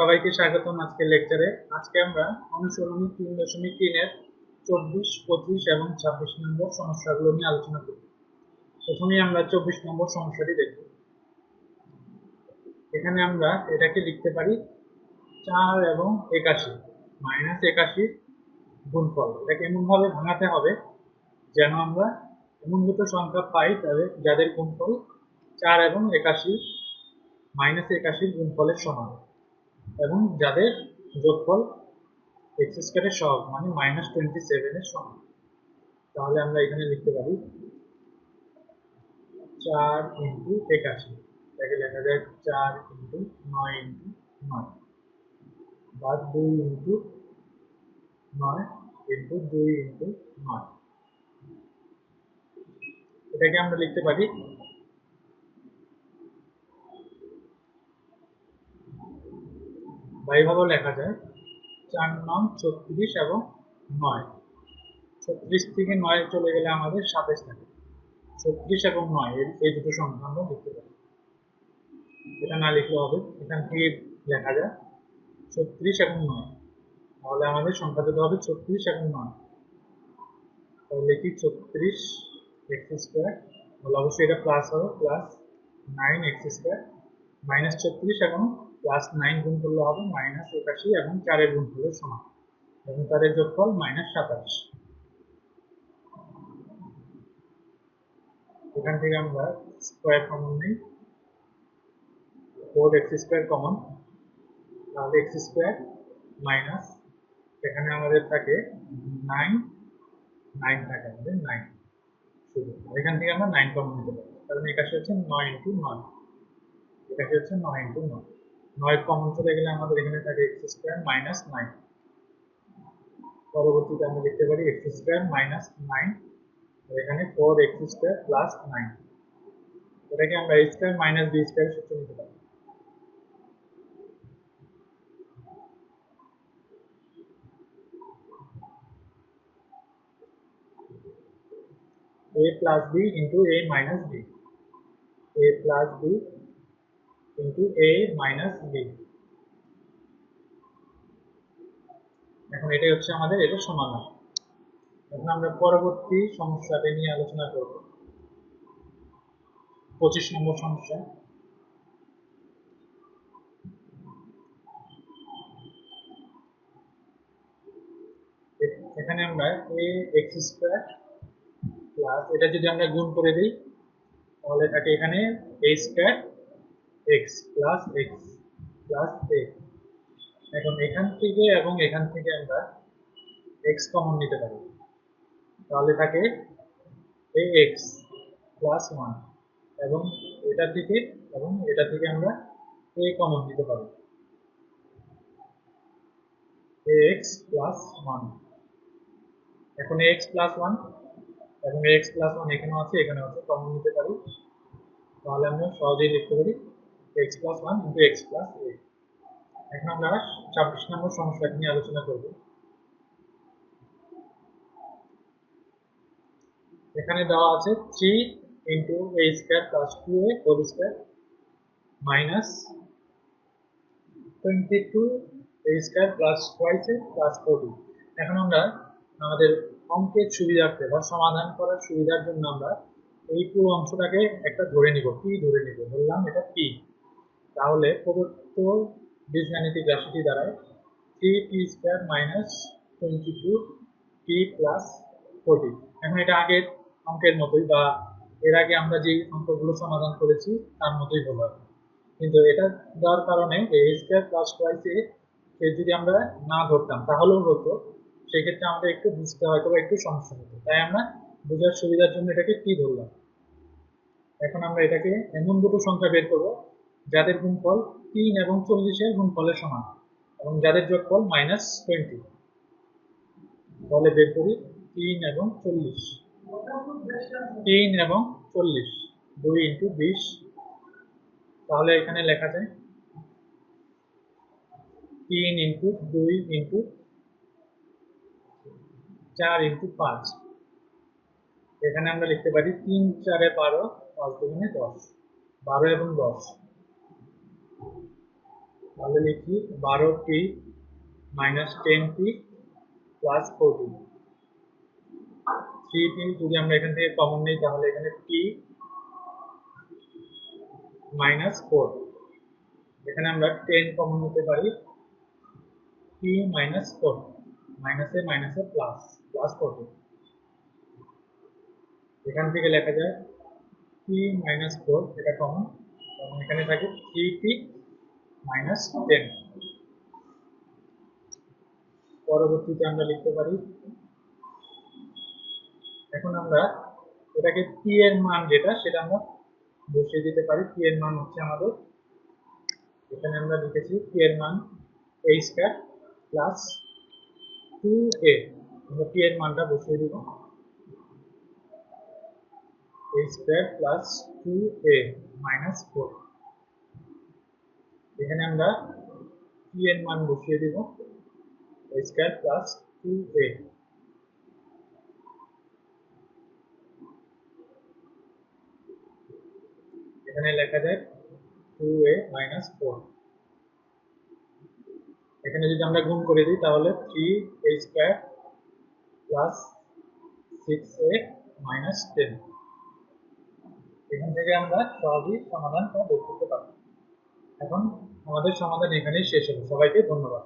সবাইকে স্বাগতম আজকের লেকচারে আজকে আমরা অনুসরণী তিন দশমিক তিনের চব্বিশ, পঁচিশ এবং ছাব্বিশ নম্বর সমস্যাগুলো নিয়ে আলোচনা করব। প্রথমেই আমরা চব্বিশ নম্বর সমস্যাটি দেখব। এখানে আমরা এটাকে লিখতে পারি চার এবং একাশি, মাইনাস একাশি গুণফল। এটাকে এমনভাবে ভাঙাতে হবে যেন আমরা এমন দুটো সংখ্যা পাই তবে যাদের গুণফল চার এবং একাশি, মাইনাস একাশির গুণফলের সমান। এবং যাদের যোগফল এক্স স্কোয়ারের সহগ মানে মাইনাস টোয়েন্টি সেভেনের সমান। তাহলে আমরা এখানে লিখতে পারি চার ইন্টু একাশি। এটাকে লেখা যায় চার ইন্টু নয় ইন্টু নয়। বা দুই ইন্টু নয় ইন্টু দুই ইন্টু নয়। এটাকে আমরা লিখতে পারি বা লেখা যায়, চার নং ছত্রিশ এবং নয়। ছত্রিশ থেকে নয় চলে গেলে আমাদের সাতাশ থাকে। ছত্রিশ এবং নয়, এই দুটো সংখ্যা আমরা লিখতে পারি। এটা না লিখলে হবে, এখান থেকে লেখা যায় ছত্রিশ এবং নয়। তাহলে আমাদের সংখ্যা দুটো হবে ছত্রিশ এবং নয়। তাহলে লিখি ছত্রিশ এক্স স্কোয়ার তাহলে অবশ্যই এটা প্লাস হবে plus nine x square minus ছত্রিশ এবং প্লাস নাইন গুণ করলে হবে মাইনাস একাশি এবং চারের গুণ করলে সমান। এবং তাদের যোগফল মাইনাস সাতাশ। এখান থেকে আমরা স্কোয়ার কমন নিই। ফোর এক্স স্কোয়ার কমন তাহলে এক্স স্কোয়ার মাইনাস এখানে আমাদের থাকে নাইন নাইন থাকে আমাদের নাইন শুধু। এখান থেকে আমরা নাইন কমন নিতে পারি। কারণ একাশি হচ্ছে নয় ইন্টু নয় একাশি হচ্ছে নয় ইন্টু নয় নয় কমন চলে গেলে আমাদের এখানে থাকে এক্স স্কোয়ার মাইনাস নাইন পরবর্তীতে আমরা লিখতে পারি এক্স স্কোয়ার মাইনাস নাইন এখানে four x square plus nine এটাকে আমরা a square minus b square সূত্র নিতে পারি a plus b into a minus b a plus b into a minus b. এখন এটাই হচ্ছে আমাদের এটা সমাধান। এখন আমরা পরবর্তী সমস্যাটা নিয়ে আলোচনা করব। পঁচিশ নম্বর সমস্যা। এখানে আমরা a x স্কয়ার প্লাস এটা যদি আমরা গুণ করে দিই, তাহলে থাকে এখানে a square x plus x plus a এখন এখান থেকে এবং এখান থেকে আমরা x কমন নিতে পারি। তাহলে থাকে ax প্লাস ওয়ান এবং এটা থেকে এবং এটা থেকে আমরা a কমন নিতে পারি। Ax প্লাস ওয়ান এখন ax প্লাস ওয়ান এবং x প্লাস ওয়ান এখানেও আছে এখানেও আছে কমন নিতে পারি। তাহলে আমরা সহজেই লিখতে পারি x plus one into x plus a এখন আমরা ছাব্বিশ নম্বর সমস্যাটি নিয়ে আলোচনা করব। এখানে দেওয়া আছে three into a square plus two a whole square minus twenty two a square plus twice a plus forty এখন আমরা আমাদের অঙ্কের সুবিধার্থে বা সমাধান করার সুবিধার জন্য আমরা এই পুরো অংশটাকে একটা ধরে নিব। পি ধরে নিব? বললাম এটা পি তাহলে প্রদত্ত বীজগাণিতিক রাশিটি দ্বারায় three p square minus twenty two t plus forty এখন এটা আগের অঙ্কের মতোই বা এর আগে আমরা যে অঙ্কগুলো সমাধান করেছি, তার মতোই হলো কিন্তু এটা দেওয়ার কারণে এ স্কোয়ার প্লাস টুয়াইসে যদি আমরা না ধরতাম, তাহলেও হতো। সেক্ষেত্রে আমাদের একটু বুঝতে হয়তো বা একটু সমস্যা হতো। তাই আমরা বোঝার সুবিধার জন্য এটাকে কি ধরলাম? এখন আমরা এটাকে এমন দুটো সংখ্যা বের করব যাদের গুণফল তিন এবং চল্লিশের গুণফলের সমান এবং যাদের যোগফল মাইনাস টোয়েন্টি তাহলে বের করি, তিন এবং চল্লিশ। তিন এবং চল্লিশ, দুই ইন্টু বিশ। তাহলে এখানে লেখা যায়, তিন ইন্টু দুই ইন্টু চার ইন্টু পাঁচ। এখানে আমরা লিখতে পারি তিন চারে বারো, পাঁচ দুগুণে দশ, বারো এবং দশ। তাহলে লিখি বারো t minus ten t plus forty three t যদি আমরা এখান থেকে কমন নিই, তাহলে এখানে টি মাইনাস ফোর এখানে আমরা টেন কমন নিতে পারি। টি মাইনাস ফোর মাইনাসে মাইনাসে প্লাস প্লাস ফোরটি এখান থেকে লেখা যায় টি মাইনাস ফোর এটা কমন এখানে থাকে থ্রি টি মাইনাস টেন পরবর্তীতে আমরা লিখতে পারি, এখন আমরা এটাকে টি এর মান যেটা, সেটা আমরা বসিয়ে দিতে পারি। টি এর মান হচ্ছে আমাদের, এখানে আমরা লিখেছি টি এর মান a square plus two a আমরা টি এর মানটা বসিয়ে দিব। A square plus two a minus four এখানে আমরা টি এর মান বসিয়ে দিব স্কয়ার প্লাস টু এ এখানে লেখা যায় টু এ মাইনাস ফোর এখানে যদি আমরা গুণ করে দিই, তাহলে three a square plus six a minus ten এখান থেকে আমরা সহজেই সমাধানটা বের করতে পারব। এখন আমাদের সমাধান এখানেই শেষ হলো সবাইকে ধন্যবাদ।